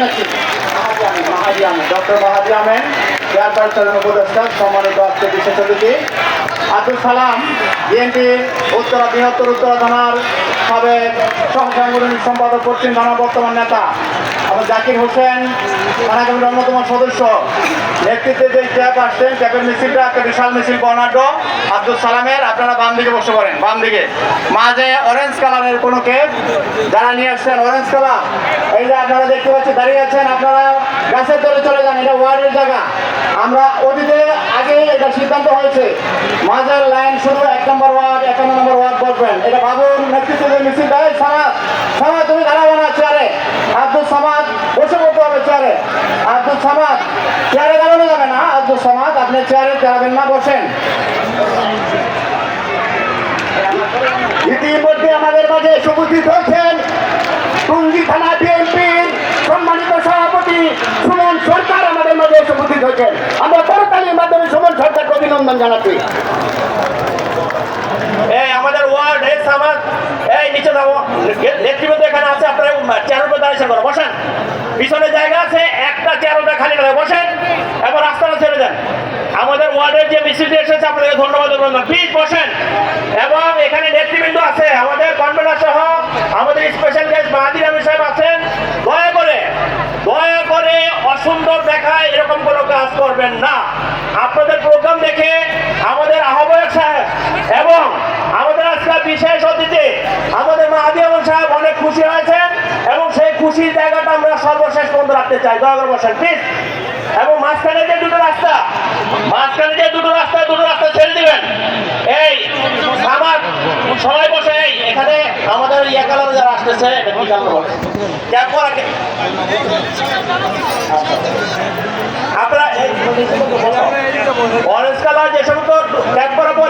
জানাচ্ছি। মাহাদি ডক্টর মাহাদি আহমেদ চেয়ারপারসনের উপদেষ্টা, সম্মানিত বিশেষ আব্দুল সালাম, বিএনপি উত্তরা, বৃহত্তর উত্তরা থানার সাবেক সম্পাদক পশ্চিম থানার বর্তমান নেতা আমার জাকির হোসেন, থানা কমিটির অন্যতম সদস্য। নেতৃত্বে যে ক্যাব আসছেন ক্যাবের মিছিলটা একটা বিশাল মিছিল, বর্ণাঢ্য। আব্দুল সালামের, আপনারা বাম দিকে বসে পড়েন, বাম দিকে। মাঝে অরেঞ্জ কালারের কোনো ক্যাব যারা নিয়ে আসছেন অরেঞ্জ কালার এই আপনারা দেখতে পাচ্ছেন, দাঁড়িয়ে আছেন আপনারা গাছের তলে চলে যান, এটা ওয়ার্ডের জায়গা। আমরা অতীতে আগে এটা সিদ্ধান্ত হয়েছে মাঝের লাইন শুরু, এক নম্বর ওয়ার্ড, একান্ন নম্বর ওয়ার্ড বসবেন এটা বাবুর নেতৃত্বে যে মিছিলটা এই সামাদ সামাদ তুমি দাঁড়াবো না চেয়ারে। আব্দুল সামাদ বসে পড়তে হবে চেয়ারে। আব্দুল সামাদ, চেয়ারে দাঁড়ানো যাবে না, আব্দুল সামাদ, আপনি চেয়ারে দাঁড়াবেন না, বসেন। ইতিমধ্যে আমাদের মাঝে উপস্থিত হয়েছেন টুঙ্গি থানা বিএনপির সম্মানিত সভাপতি সুমন সরকার আমাদের মাঝে হয়েছেন আমরা করতালির মাধ্যমে সুমন সরকারকে অভিনন্দন জানাচ্ছি। আমাদের ওয়ার্ড এ দাঁড়িয়ে বসেন। জায়গা আছে, একটা চেয়ারটা খালি বসেন। রাস্তাটা ছেড়ে দেন। আমাদের ওয়ার্ডের যে মিছিলটি এসেছে আপনাদের ধন্যবাদ প্লিজ বসেন এবং এখানে নেতৃবৃন্দ আছে আমাদের কনভেনার সহ আমাদের স্পেশাল গেস্ট মাহাদির আমির সাহেব আছেন দয়া করে দয়া করে অসুন্দর দেখায় এরকম কোনো কাজ করবেন না। আপনাদের প্রোগ্রাম দেখে আমাদের আহ্বায়ক সাহেব এবং আমাদের আজকাল বিশেষ অতিথি, আমাদের মাহাদি আমল সাহেব অনেক খুশি হয়েছেন এবং সেই খুশির জায়গাটা আমরা সর্বশেষ পর্যন্ত রাখতে চাই। দয়া করে বসেন প্লিজ এবং মাঝখানে যে দুটো রাস্তা, মাঝখানে যে দুটো রাস্তা দুটো রাস্তা ছেড়ে দিবেন। এই, আমার সবাই বসে, এই, এখানে আমাদের ইয়া যারা আসতেছে, এটা কি কালার বলে করা অরেঞ্জ কালার যে সমস্ত ট্যাগ করার পর।